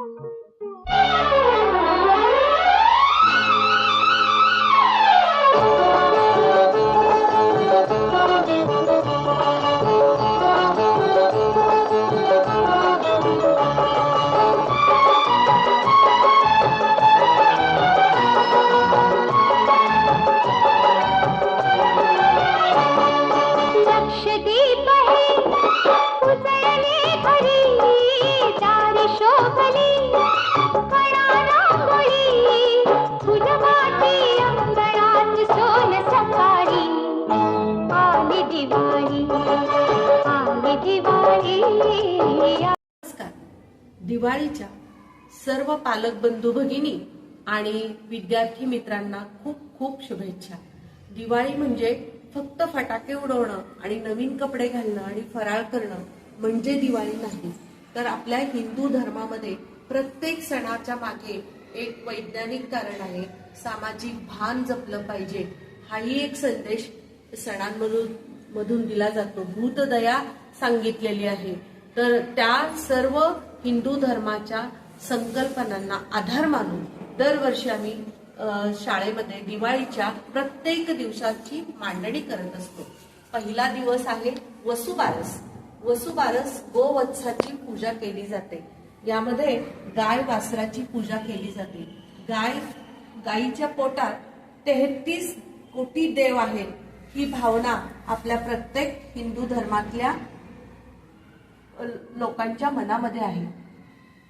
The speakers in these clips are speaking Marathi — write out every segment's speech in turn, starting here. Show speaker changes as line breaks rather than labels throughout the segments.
Thank
you. दिवाळीच्या सर्व पालक बंधू भगिनी आणि विद्यार्थी मित्रांना खूप खूप शुभेच्छा. दिवाळी म्हणजे फक्त फटाके उडवणं आणि नवीन कपडे घालणं आणि फराळ करणं म्हणजे दिवाळी नाही. तर आपल्या हिंदू धर्मामध्ये प्रत्येक सणाच्या मागे एक वैज्ञानिक कारण आहे सामाजिक भान जपलं पाहिजे. हाही एक संदेश सणांमधून मधून दिला जातो. भूतदया सांगितलेली आहे. तर त्या सर्व हिंदू धर्माच्या संकल्पनांना आधार मानून दरवर्षी आम्ही शाळेमध्ये दिवाळीच्या प्रत्येक दिवसाची मांडणी करत असतो. पहिला दिवस आहे वसुबारस. वसुबारस गोवत्साची पूजा केली जाते. यामध्ये गाय वासराची पूजा केली जाते. गाय गायीच्या पोटात तेहतीस कोटी देव आहेत. ही भावना आपल्या प्रत्येक हिंदू धर्मातल्या लोकांच्या मनामध्ये आहे.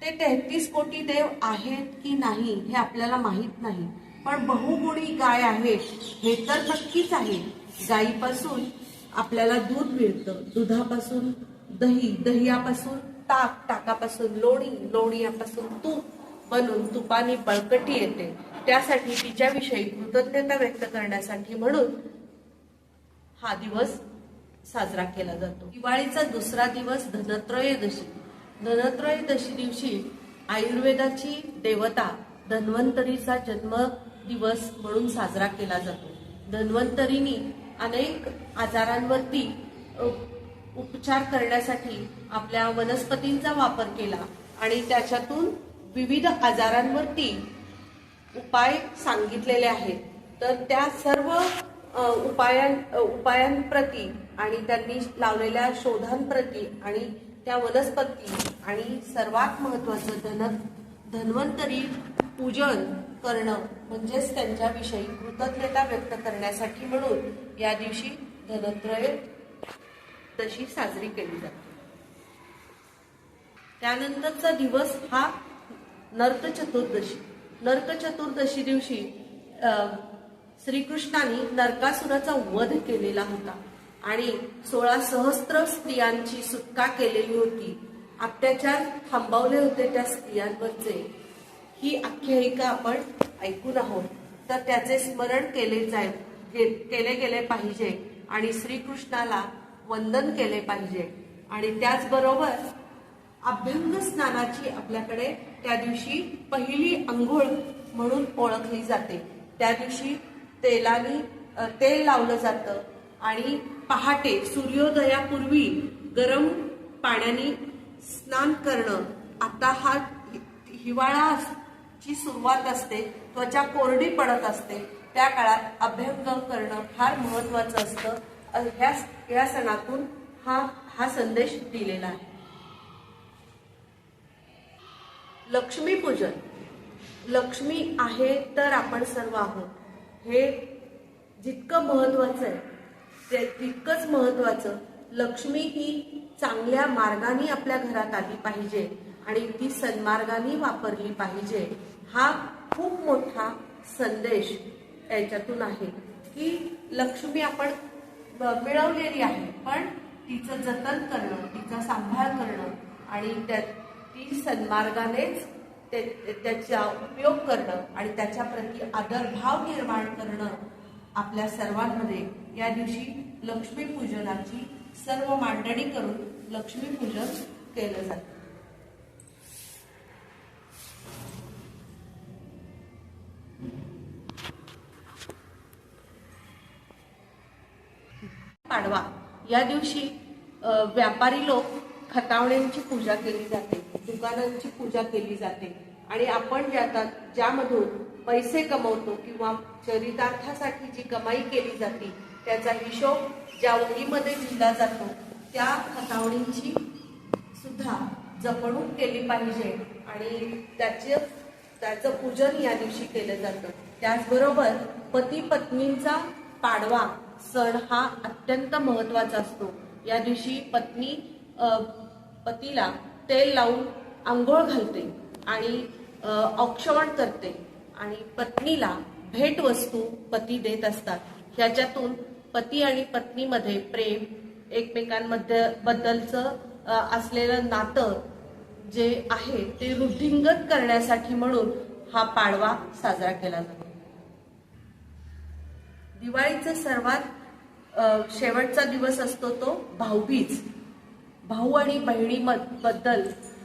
ते तेहतीस कोटी देव आहेत की नाही हे आपल्याला माहीत नाही. पण बहुगुणी गाय आहे हे तर नक्कीच आहे गायीपासून आपल्याला दूध मिळतं. दुधापासून दही दह्यापासून ताक ताकापासून लोणी लोणीपासून तूप बनून तुपाने बळकटी येते. त्यासाठी तिच्याविषयी कृतज्ञता व्यक्त करण्यासाठी म्हणून हा दिवस साजरा केला जातो. दिवाळीचा दुसरा दिवस धनत्रयोदशी. धनत्रयोदशी दिवशी आयुर्वेदाची देवता धन्वंतरीचा जन्म दिवस म्हणून साजरा केला जातो. धन्वंतरीनी अनेक आजारांवरती उपचार करण्यासाठी आपल्या वनस्पतींचा वापर केला आणि त्याच्यातून विविध आजारांवरती उपाय सांगितलेले आहेत. तर त्या सर्व उपायां उपायांप्रती आणि त्यांनी लावलेल्या शोधांप्रती आणि त्या वनस्पती आणि सर्वात महत्वाचं धन धन्वंतरी पूजन करणं म्हणजेच त्यांच्याविषयी कृतज्ञता व्यक्त करण्यासाठी म्हणून या दिवशी धनत्रय तशी साजरी केली जाते. त्यानंतरचा दिवस हा नर्क चतुर्दशी. नर्क चतुर्दशी दिवशी श्रीकृष्णाने नरकासुराचा वध केलेला होता. आणि सोळा सहस्त्र स्त्रियांची सुटका केलेली होती. अत्याचार थांबवले होते त्या स्त्रियांवरचे. ही आख्यायिका आपण ऐकून आहोत. तर त्याचे स्मरण केले जाय गे- केले गेले पाहिजे आणि श्रीकृष्णाला वंदन केले पाहिजे. आणि त्याचबरोबर अभ्यंग स्नानाची आपल्याकडे त्या दिवशी पहिली अंघोळ म्हणून ओळखली जाते. त्या दिवशी तेलाने तेल लावलं जातं आणि पहाटे सूर्योदयापूर्वी गरम पाण्याने स्नान करणं आता हा हिवाळा हिवाळाची सुरुवात असते त्वचा कोरडी पडत असते त्या काळात अभ्यंग करणं फार महत्वाचं असतं. अ, ह्या या सणातून हा हा संदेश दिलेला आहे. लक्ष्मीपूजन. लक्ष्मी आहे तर आपण सर्व आहोत. हे जितकं महत्वाचं आहे ते तितकंच महत्वाचं लक्ष्मी ही चांगल्या मार्गाने आपल्या घरात आली पाहिजे आणि ती सन्मार्गाने वापरली पाहिजे हा खूप मोठा संदेश याच्यातून आहे की लक्ष्मी आपण मिळवलेली आहे पण तिचं जतन करणं तिचा सांभाळ करणं आणि त्या ती सन्मार्गानेच ते त्याचा उपयोग करणं आणि त्याच्या प्रती आदरभाव निर्माण करणं आपल्या सर्वांमध्ये या दिवशी लक्ष्मीपूजनाची सर्व मांडणी करून लक्ष्मीपूजन केलं जातं. पाडवा. या दिवशी व्यापारी लोक खतावण्यांची पूजा केली जाते दुकानांची पूजा केली जाते. आणि आपण ज्यात ज्यामधून पैसे कमवतो किंवा चरितार्थासाठी जी कमाई केली जाते त्याचा हिशोब ज्या ओळीमध्ये लिहिला जातो त्या खतावणींची सुद्धा जपणूक केली पाहिजे आणि त्याचे त्याचं पूजन या दिवशी केलं जातं. त्याचबरोबर पती पत्नींचा पाडवा सण हा अत्यंत महत्त्वाचा असतो. या दिवशी पत्नी पतीला तेल लावून आंघोळ घालते आणि औक्षवण करते आणि पत्नीला भेटवस्तू पती देत असतात. ह्याच्यातून पती आणि पत्नीमध्ये प्रेम एकमेकांमध्ये बद्दलचं असलेलं नातं जे आहे ते वृद्धिंगत करण्यासाठी म्हणून हा पाडवा साजरा केला जातो. दिवाळीचा सर्वात शेवटचा दिवस असतो तो भाऊबीज. भाऊ आणि बहिणी बद्दल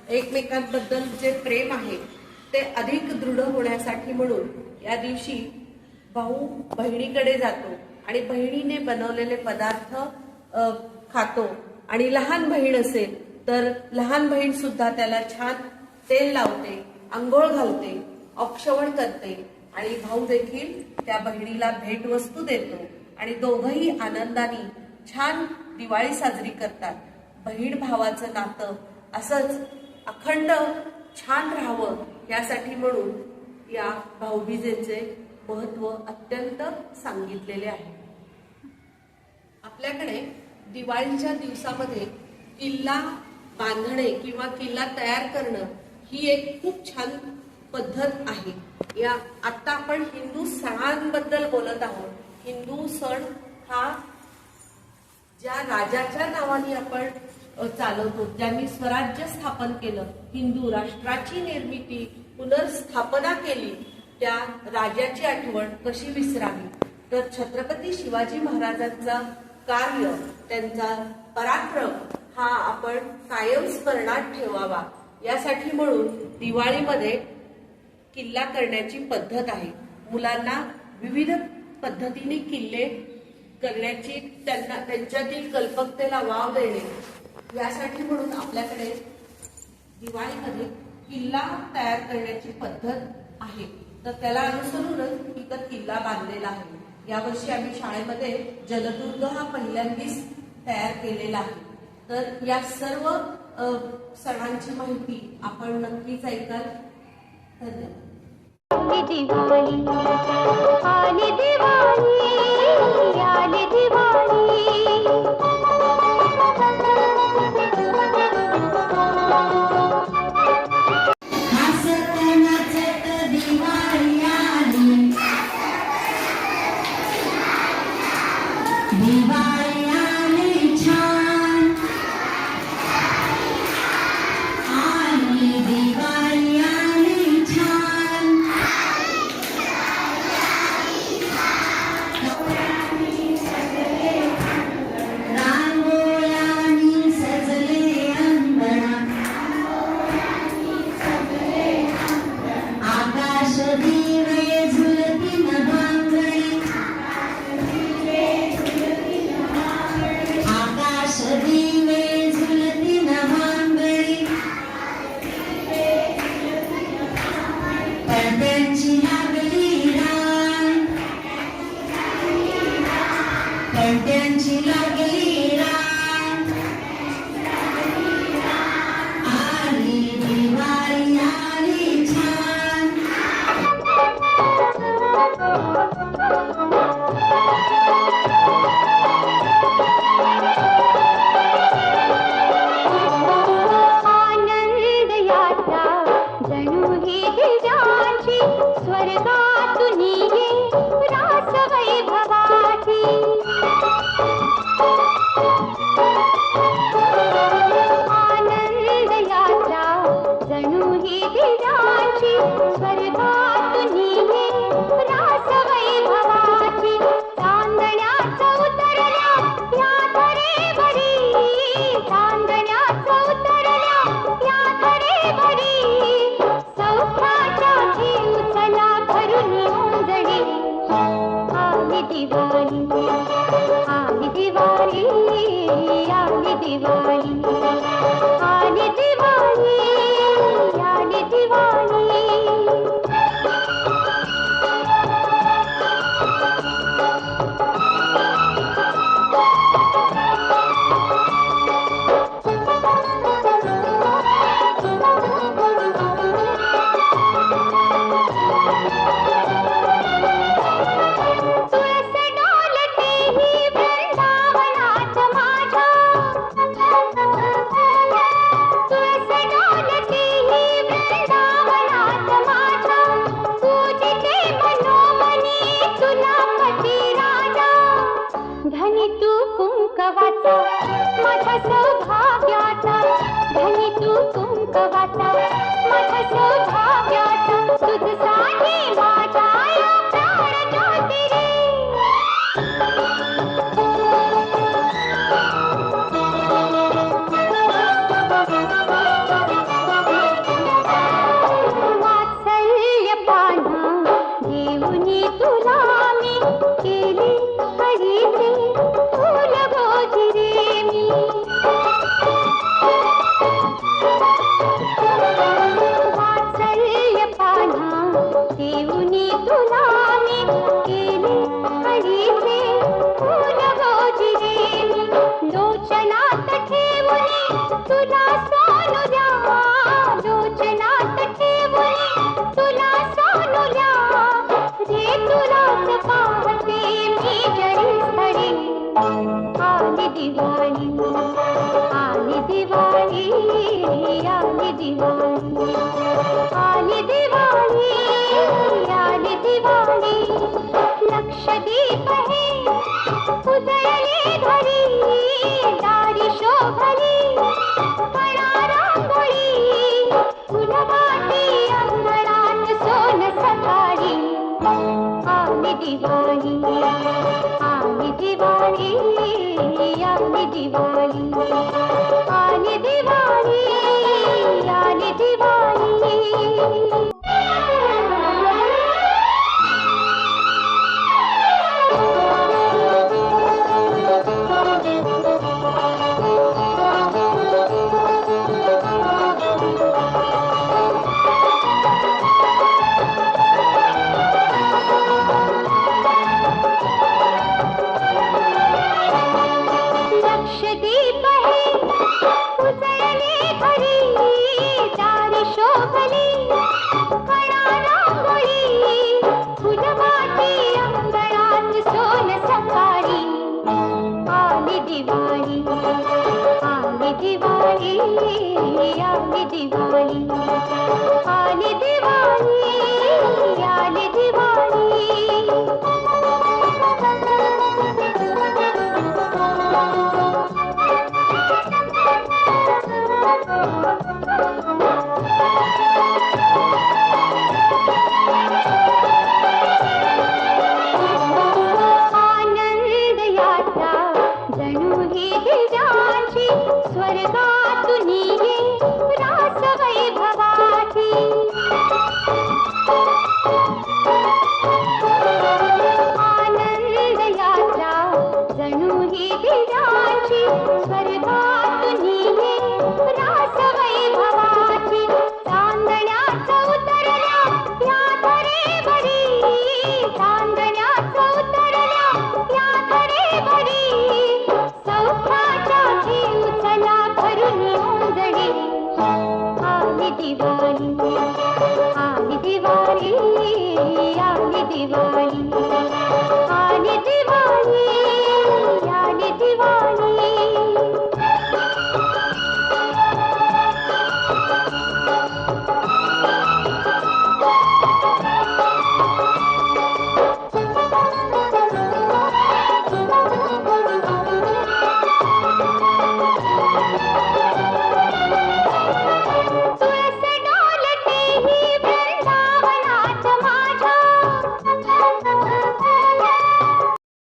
एकमेकांबद्दल जे प्रेम आहे ते अधिक दृढ होण्यासाठी म्हणून या दिवशी भाऊ बहिणीकडे जातो आणि बहिणीने बनवलेले पदार्थ खातो. आणि लहान बहीण असेल तर लहान बहीण सुद्धा त्याला छान तेल लावते आंघोळ घालते औक्षवण करते. आणि भाऊ देखील त्या बहिणीला भेटवस्तू देतो. आणि दोघही आनंदाने छान दिवाळी साजरी करतात. बहीण भावाचं नातं असंच अखंड छान राहावं यासाठी म्हणून या भाऊबीजेचे महत्त्व अत्यंत सांगितलेले आहे. आपल्याकडे दिवाळीच्या दिवसामध्ये किल्ला बांधणे किंवा किल्ला तयार करणं ही एक खूप छान पद्धत आहे. या आता आपण हिंदू सणांबद्दल बोलत आहोत. हिंदू सण हा ज्या राजाच्या नावाने आपण चालवतो. ज्यांनी स्वराज्य स्थापन केलं हिंदू राष्ट्राची निर्मिती पुनर्स्थापना केली त्या राजाची आठवण कशी विसरावी? तर छत्रपती शिवाजी महाराजांचा कार्य त्यांचा पराक्रम हा आपण कायम स्मरणात ठेवावा. यासाठी म्हणून दिवाळीमध्ये किल्ला करण्याची पद्धत आहे. मुलांना विविध पद्धतीने किल्ले करण्याची त्यांना त्यांच्यातील कल्पकतेला वाव देणे. यासाठी म्हणून आपल्याकडे दिवाळीमध्ये किल्ला तयार करण्याची पद्धत आहे. तर त्याला अनुसरूनच इथं किल्ला बांधलेला आहे. यावर्षी आम्ही शाळेमध्ये जलदुर्ग हा पहिल्यांदाच तयार केलेला आहे. तर या सर्व सणांची माहिती आपण नक्कीच ऐकाल. धन्यवाद.
दिवाळी आली दिवाळी आली दिवाळी. सौभाग्याचा धनी तू कुंकवाचा माझ्या सौभाग्य